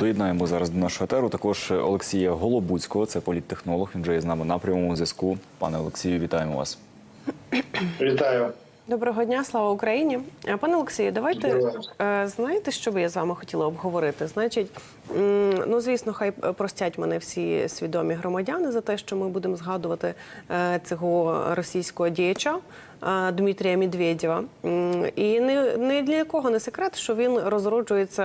Доєднаємо зараз до нашого етеру також Олексія Голобуцького, це політтехнолог. Він вже є з нами на прямому зв'язку. Пане Олексію, вітаємо вас. Вітаю. Доброго дня, слава Україні. Е, Пане Олексію, давайте е, знаєте, що би я з вами хотіла обговорити? Значить, ну звісно, хай простять мене всі свідомі громадяни за те, що ми будемо згадувати е, цього російського діяча. Е, Дмитрія Медведєва. І не, для кого не секрет, що він розроджується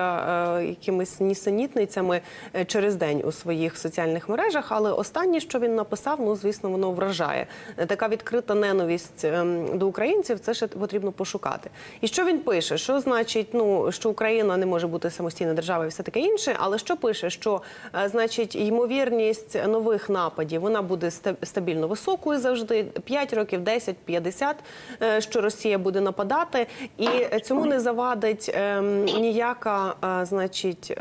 е, якимись нісенітницями е, через день у своїх соціальних мережах. Але останнє, що він написав, ну звісно, воно вражає. Така відкрита ненависть ем, до українців. Це ще потрібно пошукати. І що він пише? Що значить, ну що Україна не може бути самостійною державою, все таке інше. Але що пише? Що значить ймовірність нових нападів вона буде ста- стабільно високою завжди 5 років, 10, 50, е, що Росія буде нападати, і е, цьому не завадить ем, ніяка, е, значить.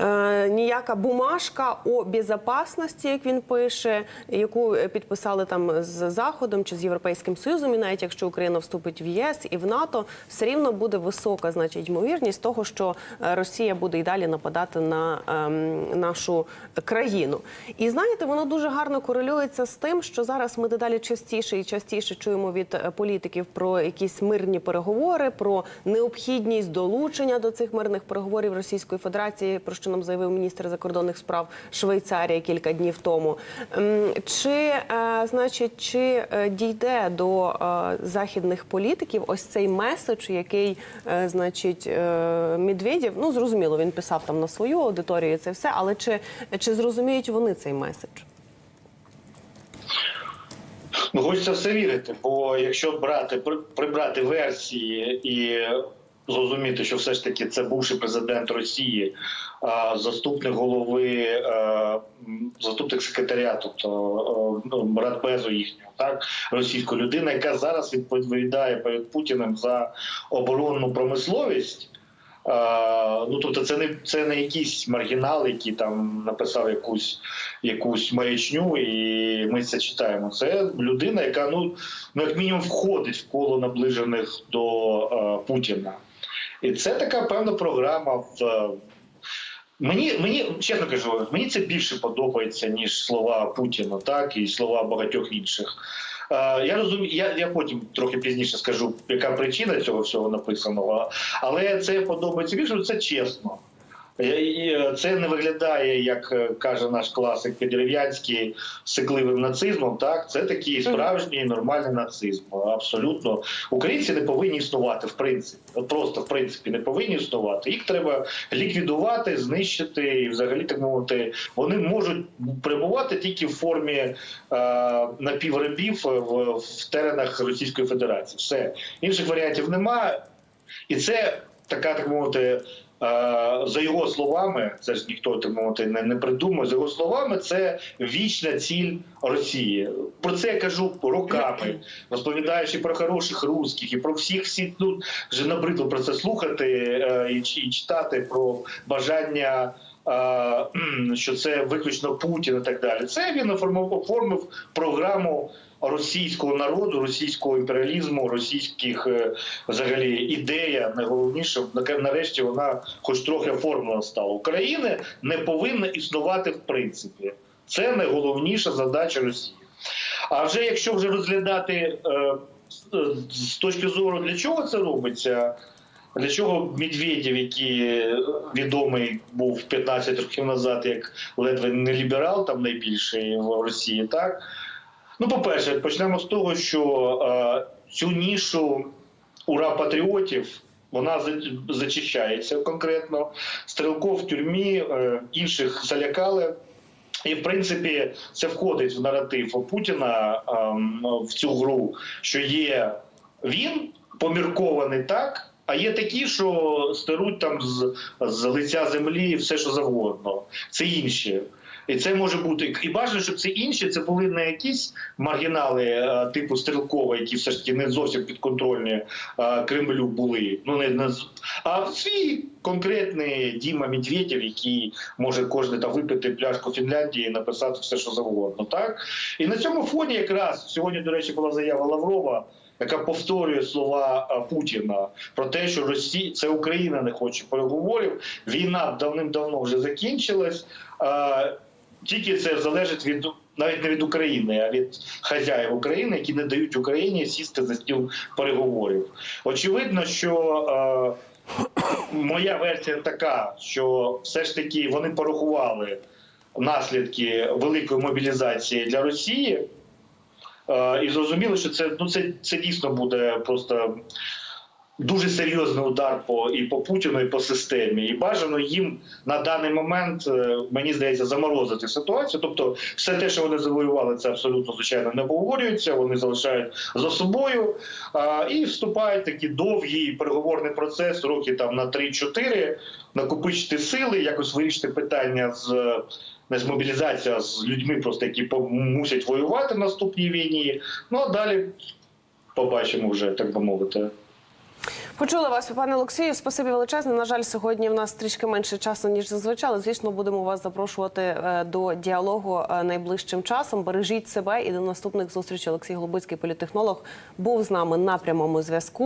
Е, ніяка бумажка о безопасності, як він пише, яку е, підписали там з Заходом чи з Європейським Союзом, і навіть якщо Україна вступить в ЄС і в НАТО, все рівно буде висока, значить, ймовірність того, що е, Росія буде і далі нападати на ем, нашу країну. І знаєте, воно дуже гарно корелюється з тим, що зараз ми дедалі частіше і частіше чуємо від політиків про якісь мирні переговори, про необхідність долучення до цих мирних переговорів Російської Федерації, про що нам заявив міністр закордонних справ Швейцарії кілька днів тому. Ем, Чи е, значить, чи е, дійде до е, західних політиків ось цей меседж, який значить Медведєв, ну зрозуміло, він писав там на свою аудиторію це все, але чи, чи зрозуміють вони цей меседж? Ну, хочеться все вірити, бо якщо брати при- прибрати версії і зрозуміти, що все ж таки це бувший президент Росії, а, заступник голови, заступник секретаря, тобто ну, радбезу їхнього, так російська людина, яка зараз відповідає перед Путіним за оборонну промисловість. Ну тобто, це не це не якийсь маргінал, який там написав якусь якусь маячню, і ми це читаємо. Це людина, яка ну ну як мінімум входить в коло наближених до е, Путіна. І це така певна програма в. е, Мені мені чесно кажу, мені це більше подобається ніж слова Путіна, так і слова багатьох інших. Е, Я розумію, я, я потім трохи пізніше скажу, яка причина цього всього написаного, але це подобається більше, це чесно. Е, і Це не виглядає, як е, каже наш класик Підерев'янський, сикливим нацизмом. Так, це такий справжній нормальний нацизм. Абсолютно, українці не повинні існувати в принципі. От просто в принципі не повинні існувати. Їх треба ліквідувати, знищити і, взагалі так мовити, вони можуть перебувати тільки в формі е, напіврабів в, в теренах Російської Федерації. Все інших варіантів немає, і це така так мовити. За його словами, це ж ніхто так мовити не, не придумав. За його словами, це вічна ціль Росії. Про це я кажу роками, розповідаючи про хороших русських і про всіх всіх ну вже набридло про це слухати е, і, і читати про бажання. Що це виключно Путін і так далі. Це він оформив програму російського народу, російського імперіалізму, російських е, взагалі ідея. Найголовніше на- нарешті вона, хоч трохи оформлена стала. України не повинна існувати в принципі. Це найголовніша задача Росії. А вже якщо вже розглядати е, е, з точки зору, для чого це робиться. Для чого Медведєв, який відомий був 15 років назад, як ледве не ліберал, там найбільший в Росії, так? Ну, по-перше, почнемо з того, що е, цю нішу ура патріотів вона зачищається конкретно. Стрілков в тюрмі, е, інших залякали. І в принципі це входить в наратив Путіна ем, в цю гру, що є він поміркований так. А є такі, що стеруть там з, з лиця землі все, що завгодно. Це інші. І це може бути і бажано, щоб це інші. Це були не якісь маргінали е, типу Стрілкова, які все ж таки не зовсім підконтрольні е, Кремлю були. Ну не, не а свій конкретний Діма Медведєв, який може кожен там випити пляшку Фінляндії і написати все, що завгодно. Так і на цьому фоні якраз сьогодні, до речі, була заява Лаврова. яка повторює слова Путіна про те, що Росія це Україна не хоче переговорів. Війна давним-давно вже закінчилась. Тільки це залежить від навіть не від України, а від хазяїв України, які не дають Україні сісти за стіл переговорів. Очевидно, що е, моя версія така, що все ж таки вони порахували наслідки великої мобілізації для Росії. Е, І зрозуміли, що це ну це, це дійсно буде просто дуже серйозний удар по і по Путіну, і по системі. І бажано їм на даний момент, е, мені здається, заморозити ситуацію. Тобто, все те, що вони завоювали, це абсолютно звичайно не обговорюється. Вони залишають за собою а, і вступають в такий довгий переговорний процес, роки там на 3-4, накопичити сили, якось вирішити питання з. Не з мобілізацією, з людьми, просто які мусять воювати в наступній війні. Ну а далі побачимо вже, так би мовити. Почули вас, пане Олексію. Спасибі величезне. На жаль, сьогодні в нас трішки менше часу ніж зазвичай. але, Звісно, будемо вас запрошувати е, до діалогу е, найближчим часом. Бережіть себе і до наступних зустрічей. Олексій Голубицький, політехнолог, був з нами на прямому зв'язку.